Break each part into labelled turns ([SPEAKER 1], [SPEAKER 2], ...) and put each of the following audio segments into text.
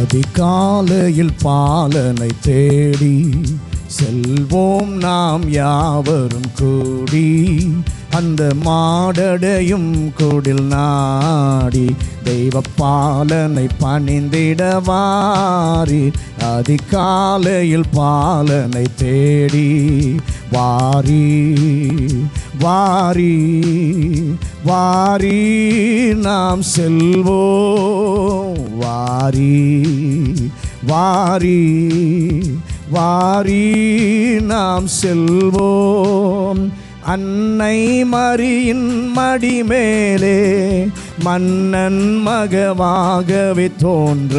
[SPEAKER 1] அதிகாலையில் பாலனை தேடி செல்வோம் நாம் யாவரும் கூடி. அந்த மாடடையும் கூடில் நாடி தெய்வ பாலனை பணிந்திடவாரி அதிகாலையில் பாலனை தேடி வாரி வாரி வாரி நாம் செல்வோம். வாரி வாரி வாரி நாம் செல்வோம். அன்னை மரியின் மடிமேலே மன்னன் மகவாகவே தோன்ற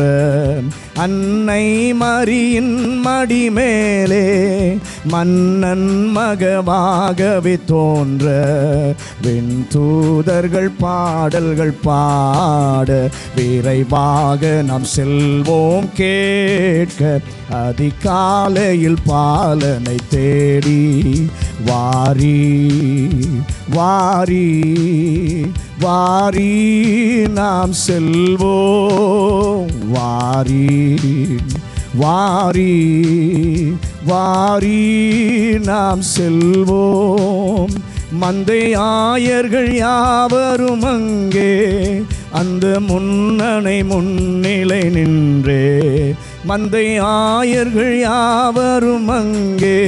[SPEAKER 1] அன்னை மரியின் மடிமேலே மன்னன் மகவாகவே தோன்ற. விண் தூதர்கள் பாடல்கள் பாட விரைவாக நாம் செல்வோம் கேட்க. அதிகாலையில் பாலனை தேடி வாரி வாரி வாரி நாம் செல்வோம். வாரி வாரி வாரி நாம் செல்வோம். மந்தை ஆயர்கள் யாவரும் அங்கே அந்த முன்னணை முன்னிலை நின்றே. மந்தை ஆயர்கள் யாவரும் அங்கே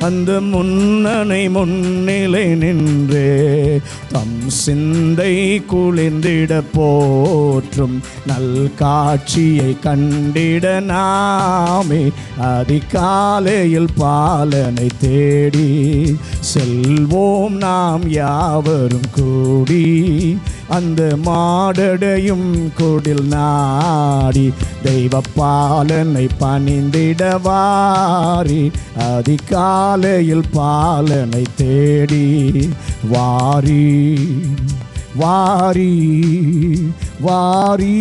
[SPEAKER 1] அந்த முன்னனை முன்னிலை நின்றே தம் சிந்தை குளிர்ந்திட போற்றும் நல் காட்சியை கண்டிட நாமே. அதிகாலையில் பாலனை தேடி செல்வோம் நாம் யாவரும் கூடி அந்த மாடடையும் குடில் நாடி தெய்வ பாலனை பணிந்திடவாரி காலையில் பாலனை தேடி வாரி வாரி வாரி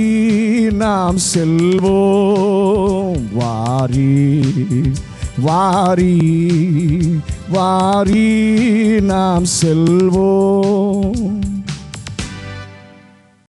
[SPEAKER 1] நாம் செல்வோம். வாரி வாரி வாரி நாம் செல்வோம்.